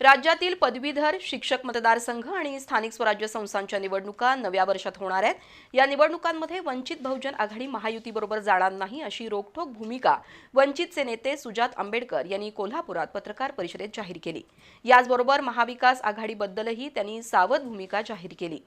राज्यातील पदवीधर शिक्षक मतदारसंघ आणि स्थानिक स्वराज्य संस्थांच्या निवडणुका नव्या वर्षात होणार आहेत. या निवडणुकांमध्ये वंचित बहुजन आघाडी महायुतीबरोबर जाणार नाही अशी रोखठोक भूमिका वंचितचे नेते सुजात आंबेडकर यांनी कोल्हापुरात पत्रकार परिषदेत जाहीर केली. याचबरोबर महाविकास आघाडीबद्दलही त्यांनी सावध भूमिका जाहीर केली.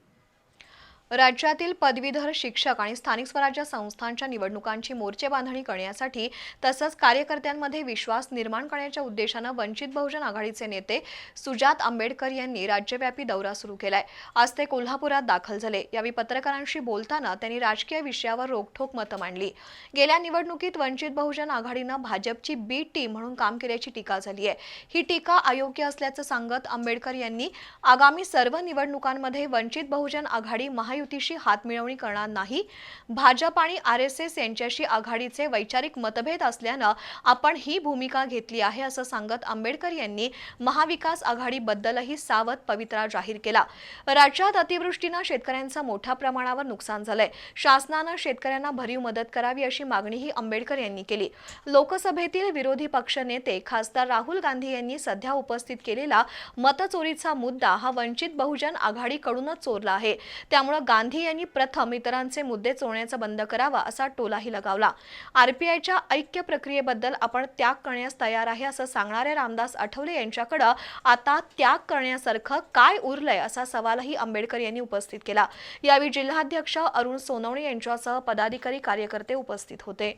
राज्यातील पदवीधर शिक्षक आणि स्थानिक स्वराज्य संस्थांच्या निवडणुकांची मोर्चे बांधणी करण्यासाठी तसंच कार्यकर्त्यांमध्ये विश्वास निर्माण करण्याच्या उद्देशानं वंचित बहुजन आघाडीचे नेते सुजात आंबेडकर यांनी राज्यव्यापी दौरा सुरू केलाय. आज ते कोल्हापुरात दाखल झाले. यावेळी पत्रकारांशी बोलताना त्यांनी राजकीय विषयावर रोखठोक मतं मांडली. गेल्या निवडणुकीत वंचित बहुजन आघाडीनं भाजपची बी टीम म्हणून काम केल्याची टीका झाली आहे. ही टीका अयोग्य असल्याचं सांगत आंबेडकर यांनी आगामी सर्व निवडणुकांमध्ये वंचित बहुजन आघाडी महायुतीशी हातमिळवणी करणार नाही. भाजप आणि आर एस एस यांच्याशी आघाडीचे वैचारिक मतभेद असल्यानं आपण ही भूमिका घेतली आहे असं सांगत आंबेडकर यांनी महाविकास आघाडीबद्दलही सावध पवित्रा जाहीर केला. राज्यात अतिवृष्टीनं शेतकऱ्यांचं मोठ्या प्रमाणावर नुकसान झालंय. शासनानं शेतकऱ्यांना भरीव मदत करावी अशी मागणीही आंबेडकर यांनी केली. लोकसभेतील विरोधी पक्ष नेते खासदार राहुल गांधी यांनी सध्या उपस्थित केलेला मतचोरीचा मुद्दा हा वंचित बहुजन आघाडीकडूनच चोरला आहे. त्यामुळे गांधी यांनी प्रथम इतरांचे मुद्दे चोळण्याचा बंद करावा असा टोलाही लगावला. आरपीआयच्या ऐक्य प्रक्रियेबद्दल आपण त्याग करण्यास तयार आहे असं सांगणारे रामदास आठवले यांच्याकडं आता त्याग करण्यासारखं काय उरलंय असा सवालही आंबेडकर यांनी उपस्थित केला. यावेळी जिल्हाध्यक्ष अरुण सोनवणे यांच्यासह पदाधिकारी कार्यकर्ते उपस्थित होते.